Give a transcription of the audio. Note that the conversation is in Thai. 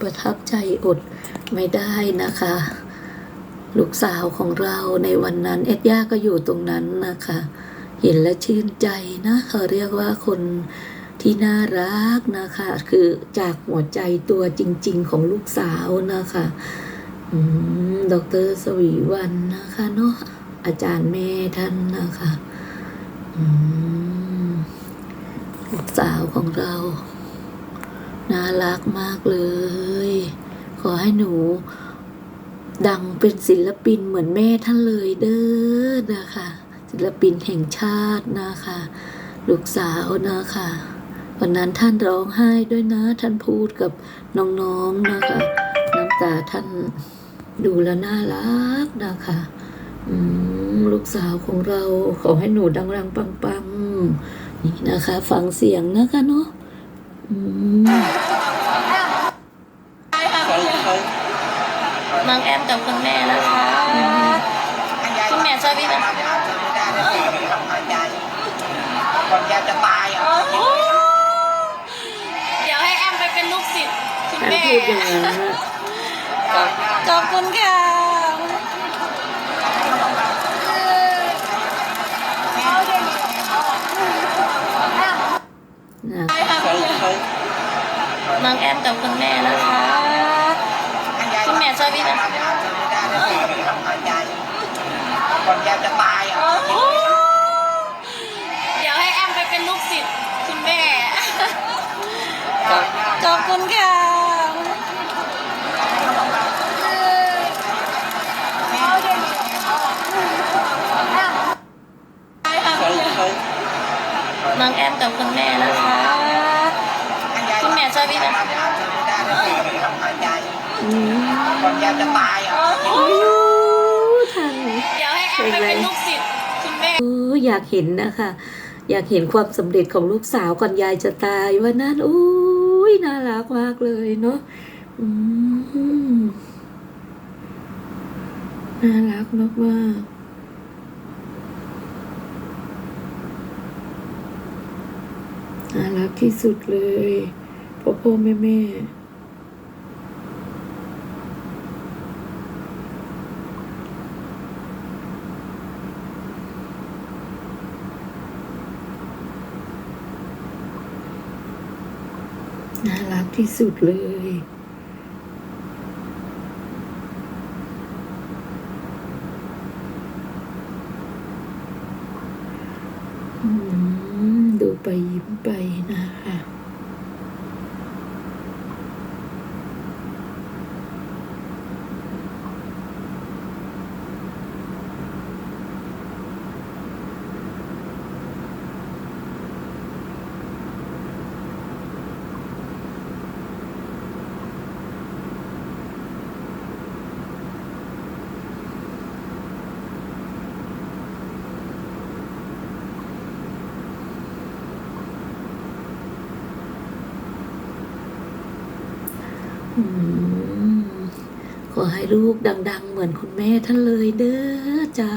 ประทับใจอดไม่ได้นะคะ ลูกสาวของเราในวันนั้น เอ็ดย่าก็อยู่ตรงนั้นนะคะ เห็นและชื่นใจนะเขาเรียกว่าคนที่น่ารักนะคะ คือจากหัวใจตัวจริง ๆ ของลูกสาวนะคะอืมดรสวีวันนะคะเนาะอาจารย์แม่ท่านนะคะลูกสาวของเรา น่ารักมากเลย ขอให้หนู ดังเป็นศิลปินเหมือนแม่ท่านเลยเด้อนะคะ ศิลปินแห่งชาตินะคะ ลูกสาวนะคะวันนั้นท่านร้องไห้ด้วยนะ ท่านพูดกับน้องๆนะคะ น้ำตาท่านดูแลน่ารักนะคะลูกสาวของเราขอให้หนูดังๆปังๆนี่นะคะ ฟังเสียงนะคะเนาะ อืมน้องแอมกับคุณแม่นะคะคุณแม่ช่วยพี่หน่อยก่อนแกจะตายอะเดี๋ยวให้แอมไปเป็นลูกศิษย์คุณท่านแม่พูดอย่างนั้นนะขอบคุณค่ะนะ น้องแอมกับคุณแม่นะคะคุณแม่ช่วยพี่หน่อยก่อนแกจะตายอะเดี๋ยวให้แอมไปเป็นลูกศิษย์คุณแม่ขอบคุณค่ะน้องแอมกับคุณแม่นะคะคุณแม่ ช่วยพี่หน่อยอืมก่อนแกจะตายอะโอ้ท่านเดี๋ยวให้แอมไปเป็นลูกศิษย์คุณแม่เอออยากเห็นนะคะ อยากเห็นความสำเร็จของลูกสาวก่อนยายจะตายว่านั่นอุ้ยน่ารักมากเลยเนาะอืมน่ารักมากมากๆน่ารักที่สุดเลย พ่อแม่แม่น่ารักที่สุดเลย ดูไปยิ้มไปนะคะ อืม ขอให้ลูกดัง ๆ เหมือนคุณแม่ท่านเลยเด้อจ้า